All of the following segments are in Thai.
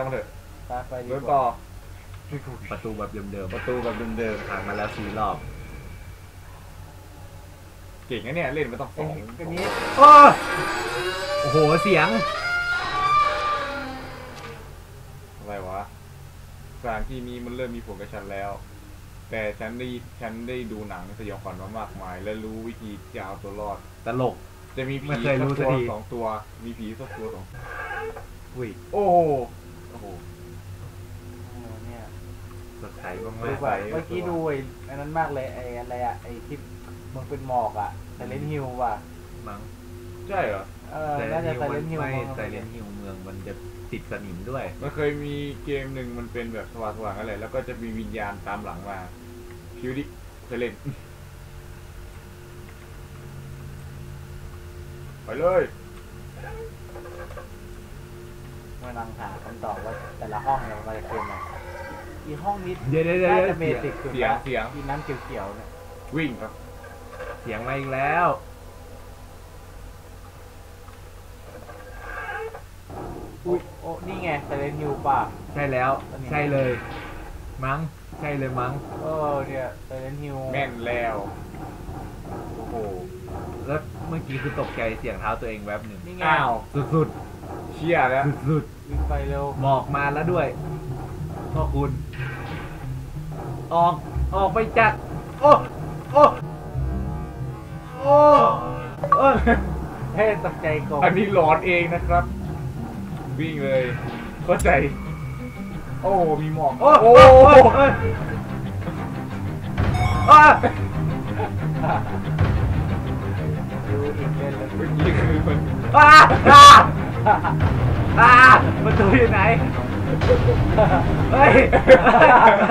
จังมันเถอะไปไปดีเดินกต่อว่าประตูแบบเดิมประตูแบบเดิมๆผ่านมาแล้วสี่รอบๆเก่งนะเนี่ยเล่นมาต้องสเอ้อยงอันนี้โอ้โอ้โหเสียง อะไรวะสถานที่นี้มันเริ่มมีผลกับฉันแล้ว แต่ฉันได้ฉันได้ดูหนังสยองขวัญมามากมาย และรู้วิธีจะเอาตัวรอด ตลก จะมีผีไม่เคยรู้สักสักตัวที สองตัว มีผีสักตัวสองอุ้ยโอ้ โหโอ้โหเออเนี่ยสดใสมาดูกแบบเมื่อกี้ดูไอ้อันนั้นมากเลยไอ้อะไรอะไอ้ที่มันเป็นหมอกอะไซเลนฮิลว่ะๆมั้งใช่เหรอเออน่าจะไซเลนฮิลไม่ไซเลนฮิลเมืองมันจะติดสนิมด้วย มันเคยมีเกมหนึ่งมันเป็นแบบสว่างๆอะไรแล้วก็จะมีวิญญาณตามหลังมาคิวดิเคยเล่น ไปเลย กำลังหาคำตอบว่าแต่ละห้องเนี่ยมันจะเป็นอะไรอีห้องนี้เดี๋ยวเดี๋ยวเดี๋ยวน่าเดี๋จะยวเมเสียงติกสุดเสียงละเสียง อีน้ำเขียวๆเนี่ยวิ่งครับเสียงมาอีกแล้ว อุ้ยโอ้นี่ไงไซเลนฮิลป่ะ ใช่แล้ว ใช่เลย มั้ง ใช่เลยมั้ง เออเนี่ยไซเลนฮิลแม่นแล้ว โอ้โหแล้วเมื่อกี้คือตกใจเสียงเท้าตัวเองแวบหนึ่งนี่ไง อ้าว สุด เชี่ยแล้วๆสุดวิ่งไปเร็วๆหมอกมาแล้วด้วยพ่อคุณ ออก ออกไปจัดโอ้ โอ้ โอ้เอ้ยเฮ้ยตกใจกบอันนี้หลอนเองนะครับ วิ่งเลย เข้าใจ โอ้โหมีหมอก โอ้โอ้โอ้โหโอ้ยอ้าดูอีกเล่นเลยเมื่อกี้คือมันอ้า อ้าอ้าประตูอยู่ไหน เฮ้ย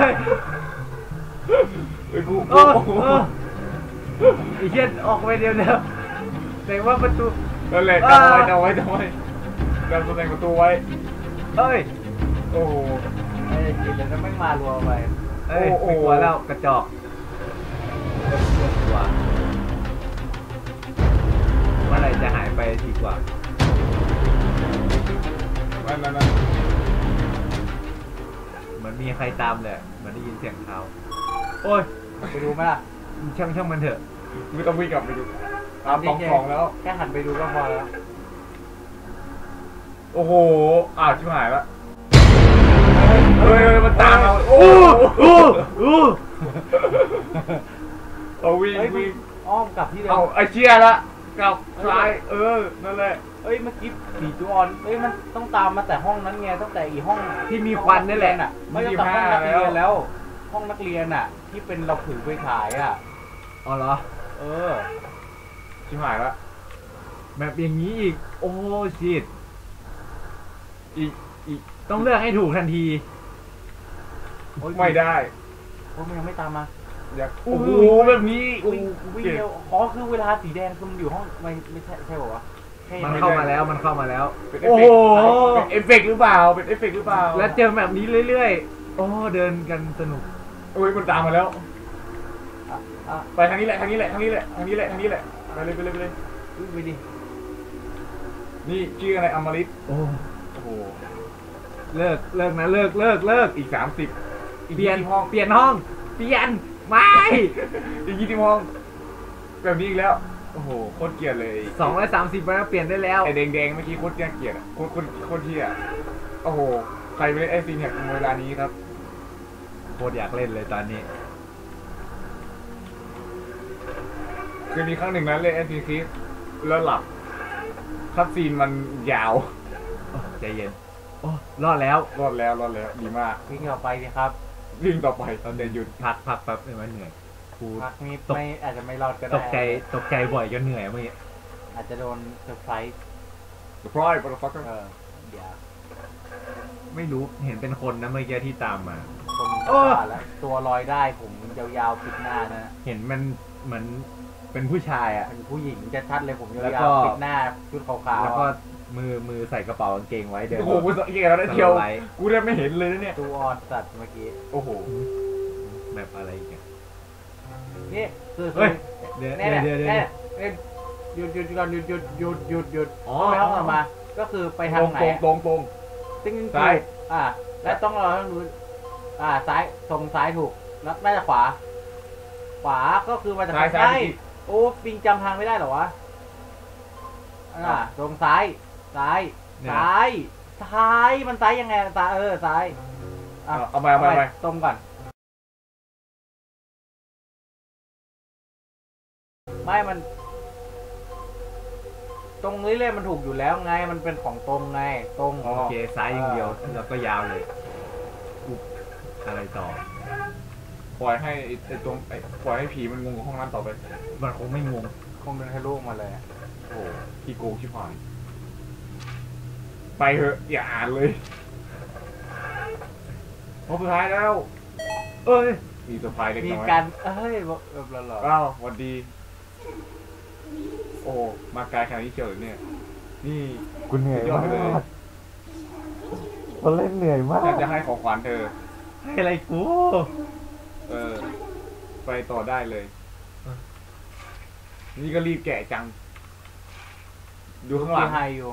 เฮ้ยไอ้ยกูเออเออไอ้เชี่ยออกไปเดียวเดียวแต่ว่าประตู นั่นแหละจำไว้จำไว้จำไว้จำตำแหน่งประตูไว้ เฮ้ย โอ้โหไอ้กินแล้วไม่มารัวไปเฮ้ยโอ้โหไม่กลัวแล้วกระจอกกลัวเมื่อไหรจะหายไปดีกว่า นั่นนั่นนั่นเหมือนมีใครตามเลยเหมือนได้ยินเสียงเท้าโอ้ยไปดูไหมล่ะช่างช่างมันเถอะไม่ต้องวิ่งกลับไปดูตามสองสองแล้ว แค่หันไปดูก็พอแล้ว โอ้โหอ้าวชิบหายละเฮ้ยเฮ้ยมันตามเราโอ้อู้โหอู้อู้เอาวิ่งเฮ้ยวิ่งอ้อมกลับที่เดิเอามไอเชียละกลับซ้ายเออนั่นแหละ เอ้ยเมื่อกี้ผีจูออนเอ้ยมันต้องตามมาแต่ห้องนั้นไงตั้งแต่อีห้องที่มีควันนี่แหละอะไม่ต้องแต่ห้องนักเรียนแล้ว ห้องนักเรียนอะ ที่เป็นเราถือไปขายอะอ๋อเหรอ เออชิบหายละแบบอย่างนี้อีก โอ้ชิตอีกอีกต้องเลือกให้ถูกทันทีโอ๊ยไม่ได้โอ้ยมันยังไม่ตามมาอยากโอ้โอ้โหโหแบบนี้โอ้วิ่งโหวิ่งเร็วอ๋อคือเวลาสีแดงคือมันอยู่ห้องไม่ไม่ใช่ใช่ป่าวะใช่ มันไหมเข้ามาแล้วมันเข้ามาแล้ว เป็นเอโอ้ฟโหเฟกต์เป็นเอฟเฟกต์หรือเปล่า เป็นเอฟเฟกต์หรือเปล่าแล้วเจอแบบนี้เรื่อยๆ โอ้เดินกันสนุก โอ้ยมันตามมาแล้วอะอะไปทางนี้แหละทางนี้แหละทางนี้แหละทางนี้แหละทางนี้แหละไปเลยไปเลยไปเลยวิ่งไปดิ นี่ชื่ออะไรอมฤตโอ้โอ้โหเลิกเลิกนะเลิกเลิกเลิกอีกสามสิบอีกเปลี่ยนยี่สิบห้องเปลี่ยนห้อง เปลี่ยนไม่ อีกยี่สิบห้องแบบนี้อีกแล้ว โอ้โหโคตรเกลียดเลยสองร้อยสามสิบแล้วเปลี่ยนได้แล้วไอแดงๆเมื่อกี้โคตรน่าเกลียดอะโคตรโคตรโคตรเที่ยโอ้โหใครไปเล่นไอซีเนี่ยเวลานี้ครับโคตรอยากเล่นเลยตอนนี้เคยมีครั้งหนึ่งนะเล่นไอซีซีแล้วหลับคัดซีนมันยาวโอ้ใจเย็นโอ้รอดแล้วรอดแล้วรอดแล้วดีมากวิ่งต่อไปดิครับวิ่งต่อไปตอนเดินหยุดพักพักแป๊บเดียวมันเหนื่อย กูพักนี้ตกไม่อาจจะไม่รอดก็ได้ตกใจตกใจบ่อยจนเหนื่อยเมื่อกี้อาจจะโดนเซอร์ไพรส์ The Pride motherfucker เออเดี๋ยวไม่รู้เห็นเป็นคนนะเมื่อกี้ที่ตามมา คนโอ้จะว่าแล้วตัวลอยได้ผมยาวๆปิดหน้านะเห็นมันเหมือนเป็นผู้ชายอะเป็นผู้หญิงจะชัดเลยผมยแล้วก็าวๆปิดหน้าชุดขาวๆแล้วก็อะมือมือใส่กระเป๋ากางเกงไว้เดินโอ้โหกูสังเกตแล้วนะเที่ยวสไลด์กูแทบไม่เห็นเลยนะเนี่ยตูออนสัตว์เมื่อกี้โอ้โหแบบอะไรอีกอะ นี่คือเฮ้ยเดี๋ยวเนี่ยเดี๋ยวเนี่ยเดี๋ยวเนี่ยหยุดหยุดก่อนหยุดหยุดหยุดหยุดหยุดอ๋อไม่ต้องออกมา ก็คือไปทางไหนตรงตรงตรงติ้งซ้ายถอ่า แล้วต้องเราต้องรู้อ่าซ้ายตรงซ้ายถูกแล้วน่าจะขวา ขวาก็คือมาจากซ้ายทางซ้ายซ้ายโอ้ปิงจำทางไม่ได้เหรอวะอ่าตรงซ้าย ซ้ายเนี่ยซ้าย ซ้าย มันซ้ายยังไงซ้ายเออซ้ายเอาเอามาเอามาเอามาตรงก่อน ไม่มัน ตรงนี้เลยมันถูกอยู่แล้วไง มันเป็นของตรงไง ตรงโอเคซ้ายอย่างเดียว แล้วก็ยาวเลยอุ๊บอะไรต่อ ปล่อยให้ไอ้ไอ้ตรงไอ้ปล่อยให้ผีมันงงกับห้องนั้นต่อไปมันคงไม่งง คงเดินทะลุมาเลยอะโอ้โหขี้โกงชิบหาย ไปเถอะ อย่าอ่านเลยห้องสุดท้ายแล้ว เอ้ย มีเซอร์ไพรส์เล็กมีน้อยการเอ้ยแบบแบบหล่ออ้าวสวัสดี โอ้มาไกลขนาดนี้เชียวเหรอเนี่ย นี่กูเหนื่อยยอดไปเลยตอนเล่นเหนื่อยมากฉันจะให้ของขวัญเธอ ให้อะไรกู เออ ไปต่อได้เลยเออนี่ก็รีบแกะจัง ดูๆข้างหลัง ไฮอยู่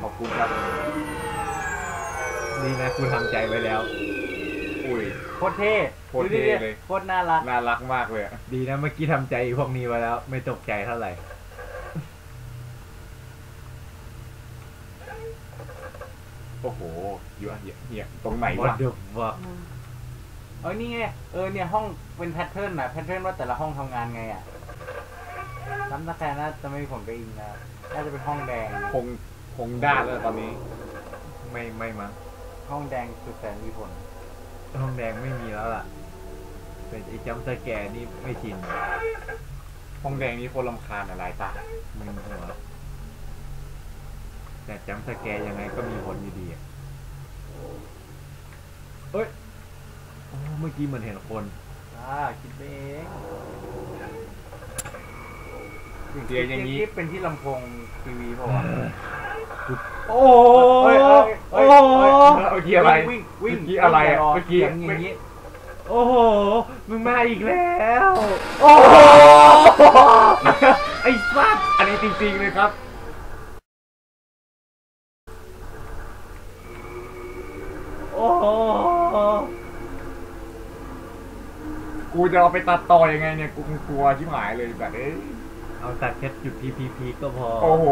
ขอบคุณครับ นี่นะกูทำใจไว้แล้ว อุ้ยโคตรเท่โคตรเท่ดูดิเลยโคตรน่ารัก น่ารักมากเลยอะดีนะเมื่อกี้ทำใจพวกนี้ไว้แล้ว ไม่ตกใจเท่าไหร่ โอ้โหอยู่อะเหี้ยเหี้ยตรงไหนววะเดือบวะเอ้ยนี่ไง เออเนี่ยห้องเป็นแพทเทิร์นนะแพทเทิร์นว่าแต่ละห้องทำงานไงอะน้ำตาแคร์น่าจะไม่มีผลกับอิงนะน่าจะเป็นห้องแดง คงคงด้านแล้วตอนนี้ ไม่ไม่มั้งห้องแดงสุดแสนมีผล ห้องแดงไม่มีแล้วล่ะ เป็นไอ้จัมป์สแกร์นี่ไม่ชินห้องแดงนี้คนลำคาญอะไรตามึนหัวแต่จัมป์สแกร์ยังไงก็มีผลอยู่ดีอะเอ้ยโอ้เมื่อกี้เหมือนเห็นคน อ่าคิดไปเองเสียงอย่างนี้นี้เป็นที่ลำโพงทีวีเปล่าวะโอ้เฮ้ยเฮ้ยเฮ้ยโอ้โหเมื่อกี้อะไร วิ่ง วิ่งเมื่อกี้อะไรอะวิ่งเมื่อกี้ สียงอย่างนี้ โอ้โห มึงมาอีกแล้ว โอ้โห ไอ้สัสอันนี้จริงๆเลยครับ โอ้โห กูจะเอาไปตัดต่อยังไงเนี่ยกูกลัวชิบหายเลยแบบเอ้ยเอาตัดแค่จุดพีพีพีก็พอโอ้โห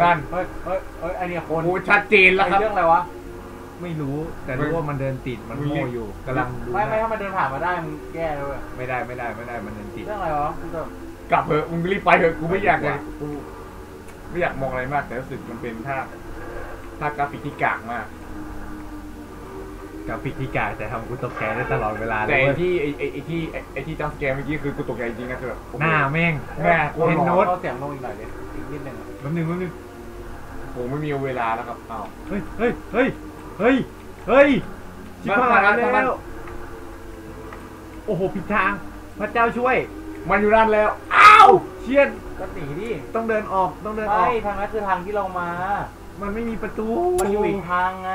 นั่นเฮ้ยเฮ้ยเฮ้ยอันเนี้ยคนกูชัดเจนแล้วครับไอ้เรื่องอะไรวะ ไม่รู้แต่รู้ว่ามันเดินติดมันมึงโง่อยู่กำลังดูไม่ไม่นะถ้ามันเดินผ่านมาได้มึงแย่เลยเว้ยไม่ได้ไม่ได้ไม่ได้มันเดินติดเรื่องอะไรวะกูแบบกลับเถอะมึงรีบไปเถอะกูไม่อยากดีกเลยว่ากูไม่อยากมองอะไรมากแต่รู้สึกมันเป็นภาพภาพกราฟิกที่กากมากกราฟิกที่กากแต่ทำกูตกใจได้ตลอดเวลาเลแต่ยไอ้เว้ยที่ไอ้ไอ้ไอ้ที่ไอ้ไอ้ที่จัมสแกร์เมื่อกี้คือกูตกใจจริงนะคือแบบโอ้โหน้าแม่งแม่กูเห็นหลโน้อตนเอาเสียงลงอีกหน่อยดิอีกนิดนึงอะแป๊บนึงแป๊บนึงผมไม่มีเวลาแล้วครับอ้าวเฮ้ยเฮ้ยเฮ้ย เฮ้ย เฮ้ยชิบหายมามามาแล้วโอ้โหผิดทาง พระเจ้าช่วย มันอยู่นั่นแล้ว อ้าว เชียนก็หนีดิต้องเดินออก ต้องเดินอไม่อกทางนั้นคือทางที่เรามา มันไม่มีประตู มันอยู่อีกทางไง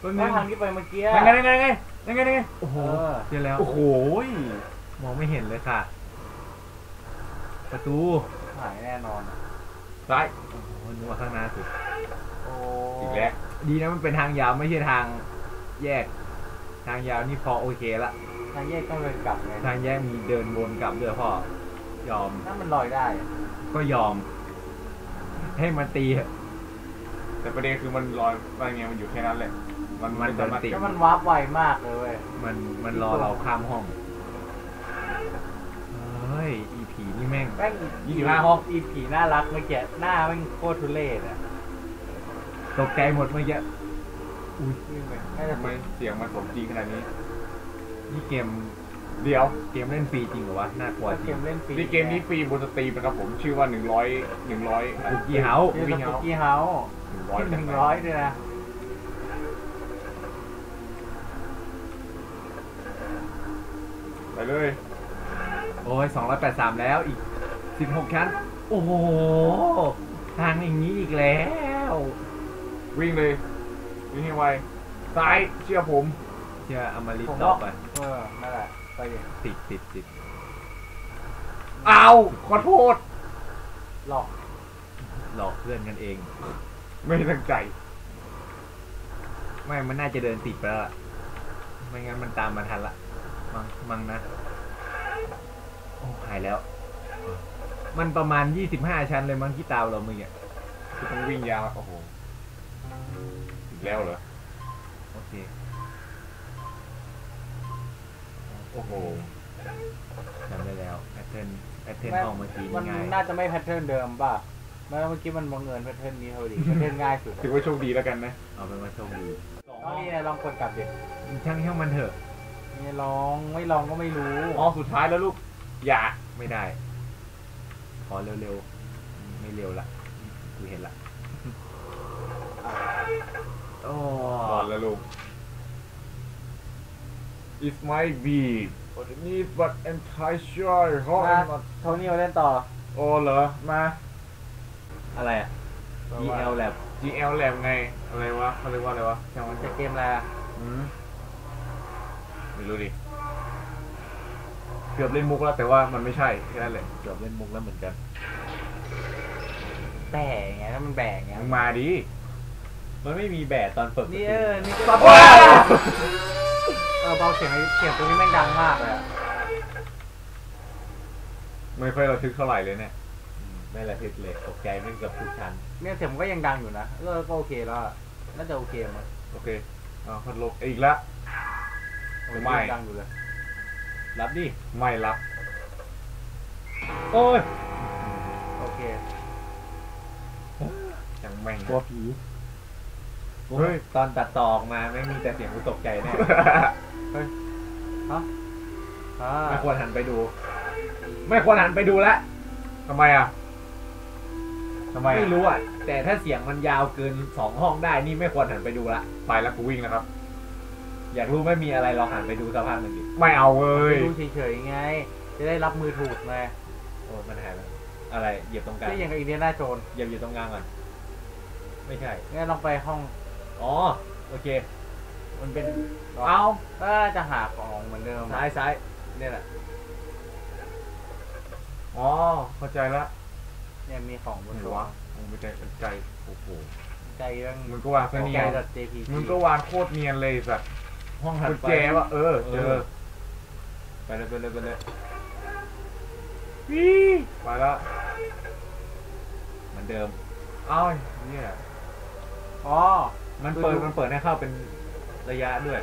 แป๊บนึว่างทางที่ไปเมื่อกี้ยังไงยังไงยังไงยังไงยังไงโอ้โหเออเจอแล้ว โอ้โห มองไม่เห็นเลยค่ะ ประตู หายแน่นอนอะซ้ายโอ้โหนึกว่าข้างหน้าสุดโอ้อีกแล้วดีนะมันเป็นทางยาวไม่ใช่ทางแยก ทางยาวนี่พอโอเคละ ทางแยกต้องเดินกลับไงทางแยกมีเดินวนกลับด้วยพ่อยอม ถ้ามันลอยได้อะก็ยอม ให้มันตีเถอะแต่ประเด็นคือมันลอยมันไงมันอยู่แค่นั้นแหละ มันมันไสามารถติดแล้วมันวาร์ปไวมากเลยเว้ยมันมันรอเราข้ามห้องเฮ้ยอีผีนี่แม่งแม่งยี่สิบห้าห้อง อีผีน่ารักเมื่อกี้หน้าแม่งโคตรทุเรศอะ ตกใจหมดเมื่อกี้อุ้ยวิ่งไปน่าจะทำไมเสียงมันสมจริงขนาดนี้ นี่เกมเดี๋ยว เกมเล่นฟรีจริงเหรอวะ น่ากลัวจเกริงมเล่นฟรีนี่เกมนี้ฟรีบนสตรีมนะครับผมชื่อว่าหนึ่งร้อยหนึ่งร้อยคุกกี้เฮาชื่อสปุกกี้เฮาส์หนึ่งร้อยหนึ่งร้อยด้วยนะไปเลยโอ้ย283แล้วอีก16ชั้น โอ้โห ทางอย่างนี้อีกแล้ว วิ่งเลย วิ่งให้ไว ซ้ายเชื่อผม เชื่ออมริตผมต่อว่าไป เออ นั่นแหละ ไปดิติดติดติดอ้าวขอโทษ หลอก หลอกเพื่อนกันเอง ไม่ตั้งใจ ไม่ มันน่าจะเดินติดไปแล้วล่ะไม่งั้นมันตามมาทันละ มังมังนะ โอ้หายแล้ว มันประมาณยี่สิบห้าชั้นเลยมั้งที่ตามเราเมื่อกี้คือต้องวิ่งยาว โอ้โหอีก แล้วเหรอ โอเค โอ้โหจำได้แล้วแพทเทิร์นแพทเทิร์นไม่ห้องเมื่อกี้มันนี่ง่ายน่าจะไม่แพทเทิร์นเดิมป่ะเมื่อกี้มันบังเอิญแพทเทิร์นนี้พอดีแพทเทิร์นง่ายสุดถือว่าโชคดีแล้วกันนะ เอาเป็นว่าโชคดีเอานี่ไงลองกดกลับดิช่างช่างมันเถอะนี่ลองไม่ลองก็ไม่รู้ อ๋อสุดท้ายแล้วลูก อย่า ไม่ได้ ขอเร็วๆ ไม่เร็วละกูเห็นละ โอ้ก่อนแล้วลูก It might be but it needs but entire sure เพราะมามันโทนี่มาเล่นต่อ โอ้เหรอ มา อะไรอะ GL Lab GL Lab ไง อะไรวะเขาเรียกว่าอะไรวะช่างมันจะเกมอะไรอะอืมไม่รู้ดิ เกือบเล่นมุกแล้วแต่ว่ามันไม่ใช่แค่นั้นแหละเกือบเล่นมุกแล้วเหมือนกัน แบ่ไงถ้ามันแบ่ไงมึงมาดิ มันไม่มีแบดตอนเปิดประตูนี่เออนี่ปั๊ก็บเออเบาเสียงไอ้เสียงตรงนี้แม่งดังมากเลยอะไม่ค่อยระทึกเท่าไหร่เลยเนี่ยอืมไม่ระทึกเลยตกใจไม่งเกือบทุกชั้น เนี่ยเสียงมันก็ยังดังอยู่นะเออก็โอเคแล้วอะน่าจะโอเคมั้งโอเคอ่าพัดลมอีกแล้วไม่ยังดังอยู่เลยรับดิ ไม่รับโอ้ยโอเคจังแม่งกลัวผี เฮ้ย ตอนตัดต่อออกมาแม่งมีแต่เสียงกูตกใจแน่เฮ้ยฮะอ่าไม่ควรหันไปดู ไม่ควรหันไปดูละทำไมอะทำไมไม่อะรู้อะ แต่ถ้าเสียงมันยาวเกินสองห้องได้นี่ไม่ควรหันไปดูละ ไปแล้วกูวิ่งนะครับ อยากรู้ไม่มีอะไรลองหันไปดูสักพักหนึ่งดิไม่เอาเว้ยดูเฉยๆไง จะได้รับมือถูกไงโอ้ยมันหายแล้วอะไรเหยียบตรงกลางที่อย่างกับอินเดียนาโจนเหยียบอยู่ตรงกลางก่อน ไม่ใช่ งั้นลองไปห้อง อ๋อ โอเค มันเป็นเอาก็จะหาของเหมือนเดิมซ้ายซ้ายเนี่ยแหละ อ๋อ เข้าใจละเนี่ยมีของบนไหนตัววะมึงไปใจใจโอ้โหใจเรื่องมึงก็วางซะเนียนใจ .jpg มึงก็วางโคตรเนียนเลยสัตว์ห้องถัดกุญไปแจวะเออ เจอ ไปเลยไปเลยไปเลยวิ่งไปละเหมือนเดิมเอ้าเนี่ยอ๋อ มันเปิดมันเปิดให้เข้าเป็นระยะด้วย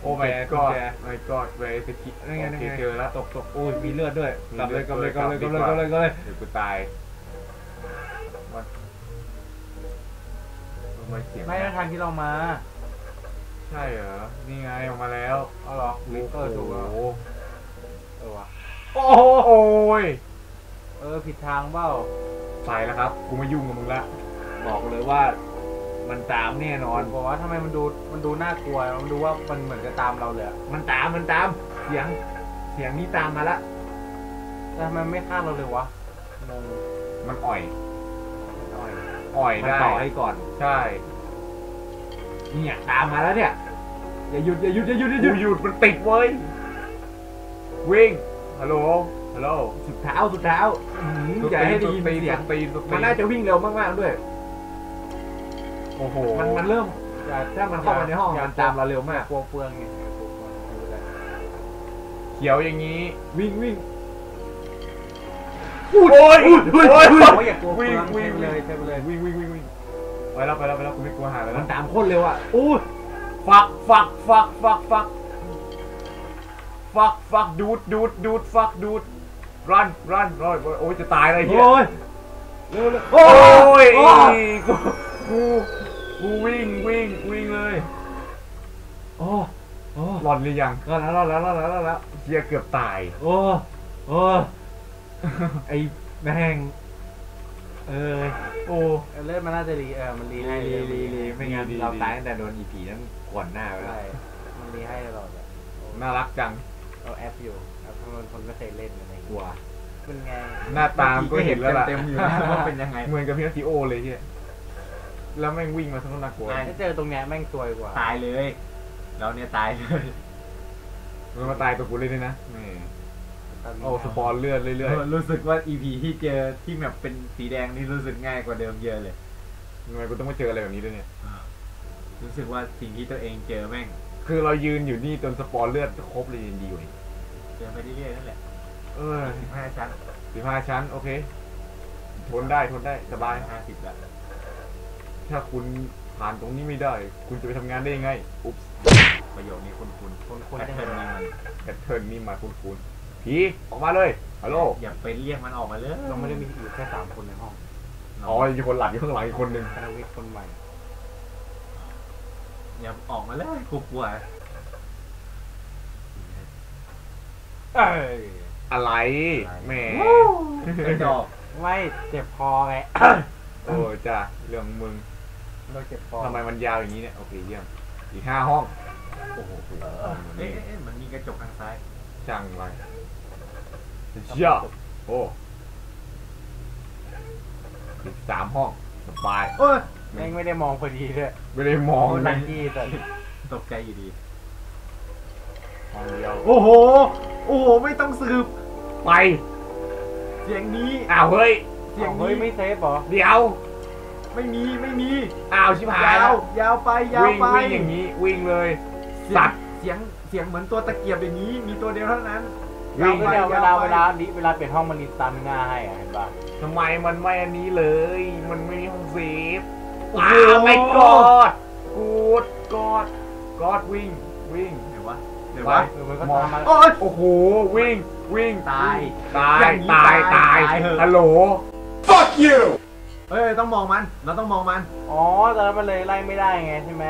โอ้กุ my ญแจกุญ god แจ my god เวสกินั่นไงโอนั่นเคไงเจอแล้วตกตกอุ้ยมีเลือดด้วยมีกลับเลยเลืกลัอบดเลยกลับเลยกกลัลับบเลยกลับเลยกลับเลยกลับเลยเดี๋ยวกูตายมันทำไมเสียงไม่ใช่ทางที่เรามา ใช่เหรอ นี่ไงออกมาแล้วเอาเหรอเออถูกแล้วโอ้โหเออว่ะโอ้โหโอ้ยเออผิดทางเปล่าตายแล้วครับ กูไม่ยุ่งกับมึงละ บอกเลยว่า มันตามแน่นอน บอกว่าทำไมมันดูมันดูน่ากลัว มันดูว่ามันเหมือนจะตามเราเลยอะมันตามมันตาม เสียง เสียงนี้ตามมาละแต่ทำไมไม่ฆ่าเราเลยวะงงมันอ่อยหน่อยอ่อยมันได้ต่อให้ก่อน ใช่เนี่ยตามมาแล้วเนี่ย อย่าหยุดอย่าหยุดอย่าหยุดอย่าหกูยุดหยุดมันติดเว้ยวิ่งฮัลโหลฮัลโหลสุดเท้าสุดเท้าอื้อหืออย่าให้ได้ยินตีนเสียงตีนตีน มันน่าจะวิ่งเร็วมากๆด้วยโอ้โหมันมันเริ่มอย่าถ้ามันเข้ามาในห้องอย่มันตามเราเร็วมากกลัวเปลืองไงกลัวเปลืองดูแลเขียวอย่างนี้ วิ่งวิ่งโอ้ยโอ้ยโอ้ยบอกว่าอย่ากลัวเปลืวิ่งองวิ่งใช่ไปเลยใช่ไปเลยวิ่งวิ่งวิ่งวิ่งไปแล้วไปแล้วไปแล้วกูไม่กลัวหายแล้วมันนะตามโคตรเร็วอะอู้ฟักฟักฟักฟักฟักฟักฟักดูดดูดดูดฟักดูดรันรันโอ้ยโอ้ยจะตายอะไรเฮียโอ้ยเร็วเร็วโอ้ยโอ้ยกูกู กูวิ่งวิ่งวิ่งเลยโอ้โอ้หลอนหรือยังรอดแล้วรอดแล้วรอดแล้วรอดแล้วเฮียเกือบตาย โอ้โอ้ไอ้แม่งเออโอ้เออเลือดมันน่าจะรีเออมันรีให้ลีลีลีลีไม่งั้นดีดีเราตายตั้งแต่โดนอีผีนั้นขวนหน้าไปแล้ใช่วมันรีให้ตลอดอะน่ารักจังเราแอปอยู่แอปมันคนไม่เคยเล่นอะไรอย่างกลัเงี้ยวเป็นไงหน้าตามก็เห็นแล้วล่ะเต็มๆอยู่นะว่าเป็นยังไงเหมือนกับพี่นัทธิโอเลยเฮีย แล้วแม่งวิ่งมาทั้งน่ากลัวถ้าเจอตรงเนี้ยแม่งซวยกว่า ตายเลย เราเนี่ยตายเลยมันมาตายตัวกูเลยด้วยนะแหม่ตตอนนี้โอ้สปอนเลือดเรื่อยเออรู้สึกว่า EP ที่เจอที่แบบเป็นสีแดงนี่รู้สึกง่ายกว่าเดิมเยอะเลยๆทำไมกูต้องมาเจออะไรแบบนี้ด้วยเนี่ย รู้สึกว่าสิ่งที่ตัวเองเจอแม่ง คือเรายืนอยู่นี่จนสปอนเลือดครบเลยยังดีกว่าอีกเจอไปเรื่อยๆนั่นแหละ เออสิบห้าชั้นสิบห้าชั้น โอเค ทนได้ทนได้สบายห้าสิบละ ถ้าคุณผ่านตรงนี้ไม่ได้ คุณจะไปทำงานได้ยังไง อุ๊บประโยคนี้คุณคุณคนคนแพทจะเทิร์นนี้มันแพทเทิร์นนี่มาคุณคุณผีออกมาเลยฮัลโหลอย่าไปเรียกมันออกมาเลยเราไม่ได้มีอยู่แค่สามคนในห้องอ๋อมีคนหลับอยู่ข้างหลังอีกคนนึงคณวิทย์คนใหม่อย่าออกมาเลยกูกลัวเอ้ยอะไรแหมกระจอกไม่เจ็บคอไงโอ้จ้าเรื่องมึง เราเจ็บคอทำไมมันยาวอย่างนี้เนี่ย โอเคเยี่ยม อีกห้าห้อง โอ้โหเอ๊ะเอ๊ะเอ๊ะมันมีกระจกทางซ้าย จังไรเชี่ยโอ้อีกสามห้องสบายโอ้ยแม่งไม่ได้มองพอดีด้วยไม่ได้มองโอ้เลลัยกกี้แต่ตกใจอยู่ดีห้องเดียว โอ้โห โอ้โห ไม่ต้องสืบ ไป เสียงนี้ อ้าวเฮ้ย เสียงเฮ้ยนี้ไม่เซฟเหรอ เดี๋ยว ไม่มีไม่มีอ้าวชิบหายยาแล้ววยาวไปยาววิ่งไปวิ่งอย่างนี้วิ่งเลยเสียสังตว์เสียงเสียงเหมือนตัวตะเกียบอย่างนี้ มีตัวเดียวเท่านั้น วิ่งเวลาเวลาเวลาเวลาเปลี่ยนห้องมันรีสตาร์ทง่ายให้อะเห็นป่ะทำไมมันไม่อันนี้เลย มันไม่มีห้องเซฟโอ้โหอ้าวไม่กอดกูดกอดกอดวิ่งวิ่งเดี๋ยววะเดี๋ยวไปวะเออมันก็มองตามมาโอ้ย โอ้โหวิ่งวิ่งตายตายอย่างนี้ตายตาตายยตายเหอะ ฮัลโหล fuck you เฮ้ยต้องมองมัน เราต้องมองมันอ๋อตอนนั้นมันเลยไล่ไม่ได้ไงใช่ไหม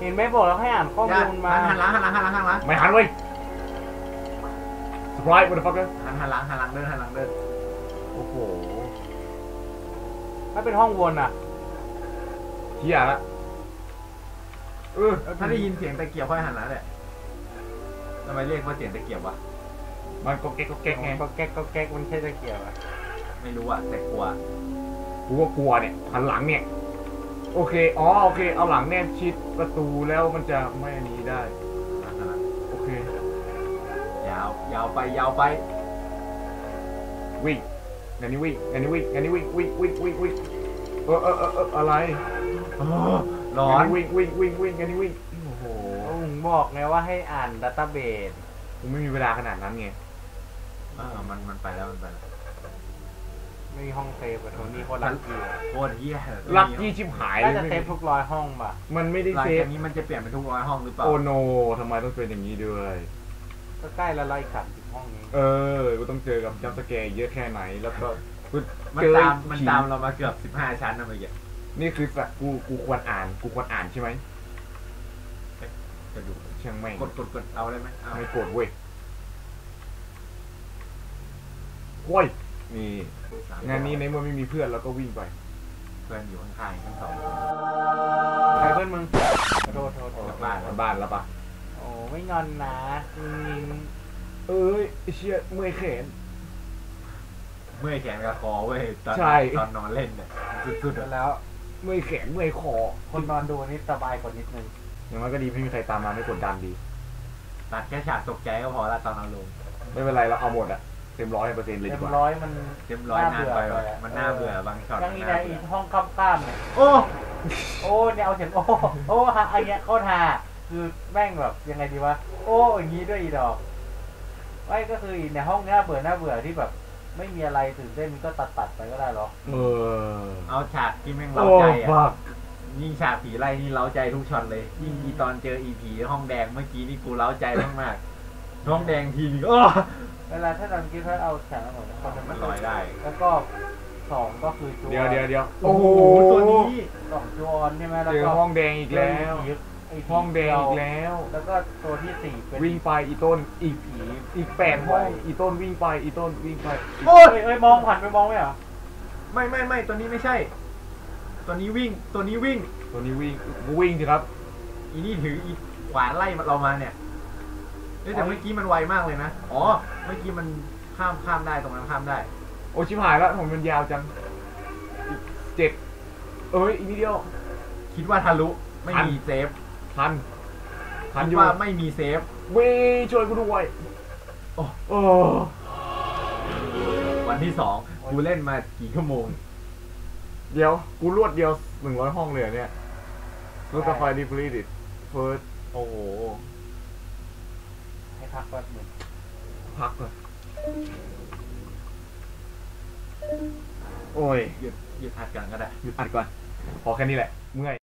เห็นไหมบอกแล้วให้อ่านข้อมูลมา หันหลังหันหลังหันหลังหันหลังไม่หันเว้ย surprise motherfucker หันหันหลังหันหลังเดินหันหลังเดินโอ้โหถ้าเป็นห้องวนอะเที่ยละเออถ้าได้ยินเสียงตะเกียบค่อยหันหลังเลยทำไมเรียกว่าเสียงตะเกียบวะมันก็แก๊กก็แก๊กไงก็แก๊กก็แก๊กมันใช่ตะเกียบอะไม่รู้อะแต่กลัว กูก็กลัวเนี่ยหันหลังเนี่ย โอเค อ๋อ โอเค เอาหลังแนบชิดประตูแล้วมันจะไม่อันนี้ได้หันหลังโอเค ยาวยาวไปยาวไป วิ่งงานนี้วิ่งงานนี้วิ่งงานนี้วิ่งวิ่งวิ่งวิ่งวิ่งเออเออเออเอออะไรโอ้ร้องานนนี้วิ่งวิ่งวิ่งวิ่งงานนี้วิ่งโอ้โหผมบอกไงว่าให้อ่านดัตต้าเบสกูไม่มีเวลาขนาดนั้นไงเออมันมันไปแล้วมันไปแล้ว ไม่มีห้องเซฟอะโทนี่โคตรลักกี้อะโคตรเหี้ยลักกี้ชิบหายเลน่ายจะเซไม่ฟทุกร้อยห้องป่ะมันไม่ได้หลังเซฟจากนี้มันจะเปลี่ยนเป็นทุกร้อยห้องหรือเปล่าโอ้โนทำไมต้องเป็นอย่างนี้ด้วย ก็ใกล้ละร้อยสามสิบห้องนี้เออกูต้องเจอกับจัมป์สแกร์เยอะแค่ไหนแล้วก็กูมันเจอตามมันผีตามเรามาเกือบสิบห้าชั้นนะเมื่อกี้นี่คือสัตว์กูกูควรอ่านกูควรอ่านใช่ไหมจะดูช่างแม่งกดกดกดเอาได้ไหมเอาไม่กดเว้ยโว้ย นี่สมงานนี้ในเมื่อไม่มีเพื่อนเราก็วิ่งไปเพื่อนอยู่ข้างๆทั้งสองใครเพื่อนมึงขอโทษโทษโทษกลับบ้านกลับบ้านแล้วปะโอ้ไม่งอนนะยิงเอ้ยไอ้เชี่ยเมื่อยแขน เมื่อยแขนกับคอเว้ยตอนใช่ ตอนนอนเล่นเนี่ยสุดๆๆอะแล้ว เมื่อยแขนเมื่อยคอคนนอนดูนี่สบายกว่านิดนึงอย่างน้อยก็ดีไม่มีใครตามมาไม่กดดันดี ตัดแค่ฉากตกใจก็พอละตอนเอาลง ไม่เป็นไรเราเอาหมดอะ เต็มร้อยเปอร์เซ็นต์เลยเต็ดีมกว่า ร้อยมันเต็มร้อยนานไปเบื่ว่ะอมันน่าเบื่อบางช็อตยังมันอีน่านะเบื่อีอห้องข้ามๆเนี่ยโอ้ โอ้เนี่ยเอาเสียงโอ้โอ้ฮะอันเนี้ยโคตรฮาคือแม่งแบบยังไงดีวะโอ้อย่างนี้ด้วยอีดอกไม่ก็คืออีในห้องเนี้ยเบื่อหน้าเบื่อที่แบบ ไม่มีอะไรตื่นเต้นก็ตัดตัดๆไปก็ได้หรอเออเอาฉากที่แม่งโอ้เร้าใจฟัอะกยิ่งฉากผีไล่นี่เร้าใจทุกช็อตเลย ยิ่งอีตอนเจออีผีห้องแดงเมื่อกี้นี่กูเร้าใจมากๆห้องแดงทีนึงอ้อ เวลาถ้าทำคิดว่าเอาแสงหมดคนมันลอยได้ แล้วก็สองก็คือจูเดี๋ยวเดี๋ยวเดี๋ยวโอ้โหตัวนี้สองจูออนใช่ไหมแล้วเจอก็ห้องแดงอีกแล้วไอ้ผีห้องแดงอีกแล้ว แล้วก็ตัวที่สี่เป็นวิ่งไปอีต้นอีกผีอีกแปดห้องอีต้นวิ่งไปอีต้นวิ่งไปอีกโอ้ยเอ้ยเอ้ยมองผ่านไปมองไม่เหรอไม่ไม่ไม่ตัวนี้ไม่ใช่ ตัวนี้วิ่งตัวนี้วิ่ง ตัวนี้วิ่งกูวิ่งสิครับ อีนี่ถืออีขวานไล่เรามาเนี่ย เอ้ยแต่เมื่อกี้มันไวมากเลยนะ อ๋อ เมื่อกี้มันข้ามข้ามได้ตรงนั้นข้ามได้ โอ้ชิบหายแล้วผมมันยาวจังอีกเจ็ดเอ้ยอีกนิดเดียว คิดว่าทะลุไม่ทัน มีเซฟพันพันอคิดยู่ว่าไม่มีเซฟวิ่งช่วยกูด้วยโอ้ โอ้วันที่สองกูเล่นมากี่ชั่วโมง เดี๋ยว กูรวดเดียวหนึ่งร้อยห้องเลยเหรอเนี่ยรู้สไฟดีฟรีดิเฟิร์สโอ้โหให้ พักแป๊บหนึงพักก่อนโอ้ยหยุดหยุดอัดก่อนก็ได้หยุดอัดก่อนพอแค่นี้แหละ เมื่อย